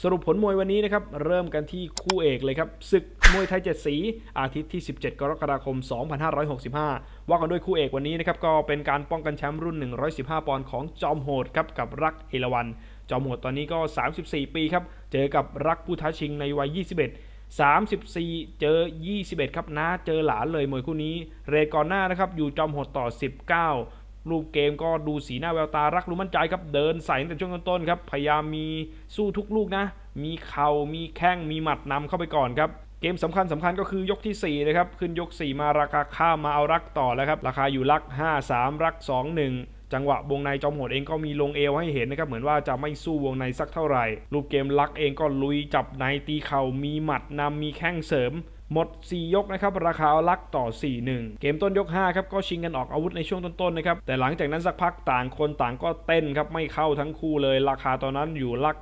สรุปผลมวยวันนี้นะครับ เริ่มกันที่คู่เอกเลยครับศึกมวยไทยเจ็ดสี อาทิตย์ที่ 17 กรกฎาคม 2565 ว่ากันด้วยคู่เอกวันนี้นะครับ ก็เป็นการป้องกันแชมป์รุ่น 115 ปอนด์ของจอมโหดครับ กับรักเอราวัน จอมโหดตอนนี้ก็ 34 ปีครับ เจอกับรักผู้ท้าชิงในวัย 21 34 เจอ 21 ครับนะเจอหลานเลยมวยคู่นี้ เรทก่อนหน้านะครับอยู่จอมโหดต่อ 19 รูปเกมก็ดูสีหน้าแววตารักรู้มั่นใจครับเดินใส่ตั้งแต่ช่วงต้นๆครับพยายามมีสู้ทุกลูกนะ มีเข่ามีแข้งมีหมัดนำเข้าไปก่อนครับเกมสำคัญสำคัญก็คือยกทีสี่4นะครับขึ้นยก 4 มาราคาข้ามมาเอารักต่อแล้วครับราคาอยู่รัก 5-3 รัก 2-1 จังหวะวงในจอมโหดเองก็มีลงเอวให้เห็นนะครับเหมือนว่าจะไม่สู้วงในสักเท่าไหร่รูปเกมลักเองก็ลุยจับในตีเข่ามีหมัดนำมีแข้งเสริม หมด 4 ยกนะครับราคาลักต่อ 4-1 เกมต้นยก5ครับก็ชิงกันออกอาวุธในช่วงต้นๆนะครับแต่หลังจากนั้นสักพักต่างคนต่างก็เต้นครับไม่เข้าทั้งคู่เลย ราคาตอนนั้นอยู่ลัก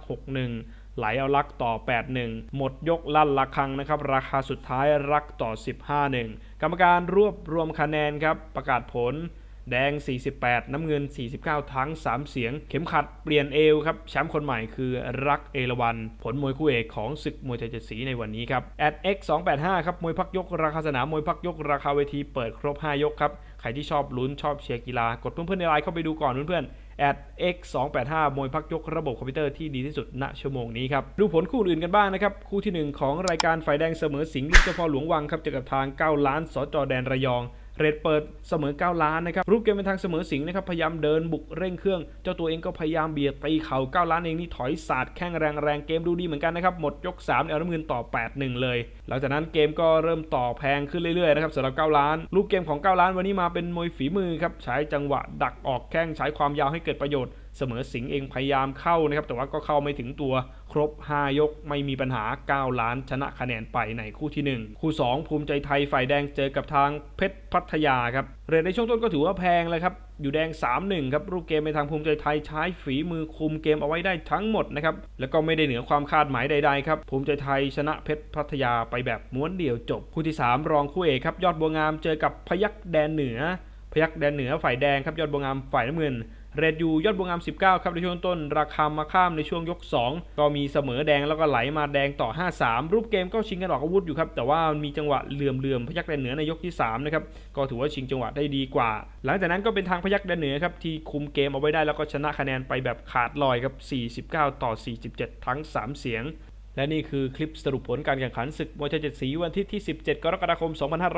6-1ไหลเอาลักต่อ 8-1 หมดยกลั่นละครังนะครับ ราคาสุดท้ายรักต่อ 15-1 กรรมการรวบรวมคะแนนครับ ประกาศผล แดง 48 น้ำเงิน 49 ทั้ง 3 เสียง เข็มขัดเปลี่ยนเอวครับ แชมป์คนใหม่คือรักเอราวัน ผลมวยคู่เอกของศึกมวยไทยเจ็ดสีในวันนี้ครับ at x 285ครับ มวยพักยกราคาสนาม มวยพักยกราคาเวทีเปิดครบ 5 ยกครับ ใครที่ชอบลุ้นชอบเชียร์กีฬากดเพื่อนๆในไลน์เข้าไปดูก่อนเพื่อนๆ at x 285มวยพักยกระบบคอมพิวเตอร์ที่ดีที่สุดณชั่วโมงนี้ครับ ดูผลคู่อื่นกันบ้างนะครับ คู่ที่หนึ่งของรายการฝ่ายแดงเสมอสิงห์ลูกเจ้าพ่อหลวงวังครับเจอกับทาง 9 ล้านสจแดนระยอง เรดเปิดเสมอ 9 ล้านนะครับรูปเกมเป็นทางเสมอสิงห์นะครับพยายามเดินบุกเร่งเครื่อง เจ้าตัวเองก็พยายามเบียดตีเข่า9ล้านเองนี่ถอยสาดแข้งแรงแรงๆเกมดูดีเหมือนกันนะครับหมดยก3เอาน้ำเงินต่อ 8-1 เลย หลังจากนั้นเกมก็เริ่มต่อแพงขึ้นเรื่อยๆนะครับสำหรับ 9 ล้านรูปเกมของ 9 ล้านวันนี้มาเป็นมวยฝีมือครับใช้จังหวะดักออกแข้งใช้ความยาวให้เกิดประโยชน์ เสมอสิงเองพยายามเข้านะครับ แต่ว่าก็เข้าไม่ถึงตัวครบ 5 ยกไม่มีปัญหา 9 ล้านชนะคะแนนไปในคู่ทีหนึ่1 คู่ 2 ภูมิใจไทยฝ่ายแดงเจอกับทางเพชรพัทยาครับเรทในช่วงต้นก็ถือว่าแพงเลยครับ อยู่แดง 3-1 ครับ รูปเกมในทางภูมิใจไทยใช้ฝีมือคุมเกมเอาไว้ได้ทั้งหมดนะครับ แล้วก็ไม่ได้เหนือความคาดหมายใดๆครับ ภูมิใจไทยชนะเพชรพัทยาไปแบบม้วนเดียวจบ คู่ที่ 3 รองคู่เอกครับ ยอดบัวงามเจอกับพยัคฆ์แดนเหนือ พยัคฆ์แดนเหนือฝ่ายแดงครับ ยอดบัวงามฝ่ายน้ำเงิน เรดยูยอดบวงาม 19 ครับในช่วงต้น ราคามาข้ามในช่วงยก 2 ก็มีเสมอแดงแล้วก็ไหลมาแดงต่อ 5-3 รูปเกมก็ชิงกันออกอาวุธอยู่ครับ แต่ว่ามีจังหวะเหลื่อมๆพยักแดนเหนือในยกที่3นะครับก็ถือว่าชิงจังหวะได้ดีกว่า หลังจากนั้นก็เป็นทางพยักแดนเหนือครับที่คุมเกมเอาไว้ได้แล้วก็ชนะคะแนนไปแบบขาดลอยครับ49 ต่อ 47 ทั้ง 3 เสียงและนี่คือคลิปสรุปผลการแข่งขันศึกมวยไทยเจ็ดสีวันที่ที่ 17 กรกฎาคม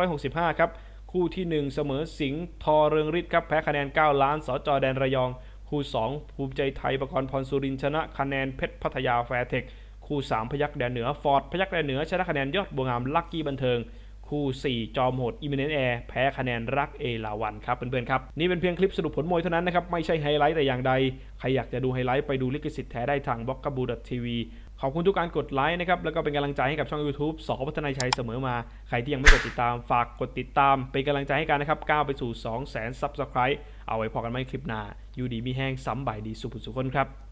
2565 ครับ คู่ที่ 1 เสมอสิงห์ทอเรืองฤทธิ์ครับแพ้คะแนน 9 ล้านสจแดนระยอง คู่ 2 ภูมิใจไทยประกรณ์พรสุรินชนะคะแนนเพชรพัทยาแฟร์เทค คู่ 3 พยักแดนเหนือฟอร์ดพยักแดนเหนือชนะคะแนนยอดบัวงามลักกี้บันเทิง คู่ 4 จอมโหดอิมิเนนแอร์แพ้คะแนนรักเอลาวันครับเพื่อนๆครับ นี่เป็นเพียงคลิปสรุปผลมวยเท่านั้นนะครับ ไม่ใช่ไฮไลท์แต่อย่างใด ใครอยากจะดูไฮไลท์ไปดูลิขสิทธิ์แท้ได้ทางบล็อกกบูดทีวีขอบคุณทุกการกดไลค์นะครับ แล้วก็เป็นกำลังใจให้กับช่อง YouTube สพัฒนาชัยเสมอมา ใครที่ยังไม่กดติดตามฝากกดติดตาม เป็นกำลังใจให้กันนะครับก้าวไปสู่ 2 0 0 0 0 0 Subscribe เอาไว้พอกันไม่คลิปหน้า อยู่ดีมีแห้งซ้ำบ่ายดีสุขสุขคนครับ